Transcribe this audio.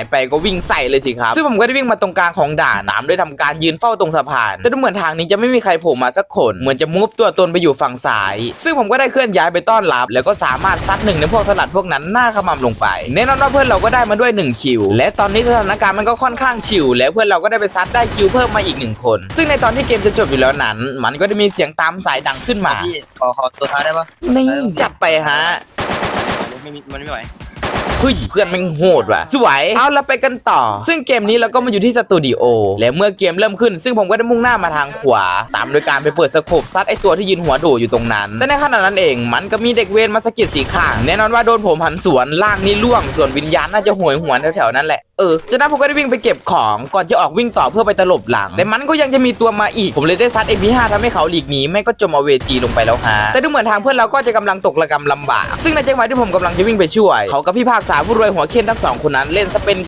ายไปก็วิ่งใส่เลยสิครับซึ่งผมก็ได้วิ่งมาตรงกลางของด่านตามด้วยทำการยืนเฝ้าตรงสะพาน แต่ดูเหมือนทางนี้จะไม่มีใครโผล่มาสักคนเหมือนจะมูฟตัวตนไปอยู่ฝั่งซ้าย ซึ่งผมก็ได้เคลื่อนย้ายไปต้อนรับ แล้วก็สามารถซัดหนึ่งในพวกสลัดพวกนั้นหน้าขมำลงไปแน่นอนว่าเพื่อนเราก็ได้มาด้วยหนึ่งคิวและตอนนี้สถานการณ์มันก็ค่อนข้างชิลและเพื่อนเราก็ได้ไปซัดได้คิวเพิ่มมาอีกหนึ่งคน ซึ่งในตอนที่เกมจะจบอยู่แล้วนั้น มันก็ได้มีเสียงตามสายดังขึ้นมาพี่ขอขอตัวท้ายได้ปะนี่จัดไปฮะไม่มีมันไม่ไหว เฮ้ยเพื่อนแม่งโหดว่ะ สวยเอาละไปกันต่อ ซึ่งเกมนี้เราก็มาอยู่ที่สตูดิโอและเมื่อเกมเริ่มขึ้น ซึ่งผมก็ได้มุ่งหน้ามาทางขวา ตามโดยการไปเปิดสโคปซัดไอตัวที่ยืนหัวโดอยู่ตรงนั้น แต่ในขณะนั้นเอง มันก็มีเด็กเวรมาสะกิดสีข้างแน่นอนว่าโดนผมหันสวนล่างนี่ล่วงส่วนวิญญาณน่าจะหวยหัวแถวๆนั้นแหละ เออจากนั้นผมก็ได้วิ่งไปเก็บของก่อนจะออกวิ่งต่อเพื่อไปตลบหลัง แต่มันก็ยังจะมีตัวมาอีก ผมเลยได้ซัดเอฟวีห้าทำให้เขาหลีกหนีไม่ก็จมเอาเวจีลงไปแล้วฮะแต่ดูเหมือนทางเพื่อนเราก็จะกำลังตกระกำลำบาก ซึ่งในจังหวะที่ผมกำลังจะวิ่งไปช่วย เขากับพี่ภาคสาผู้รวยหัวเข้นทั้งสองคนนั้นเล่นสเป็น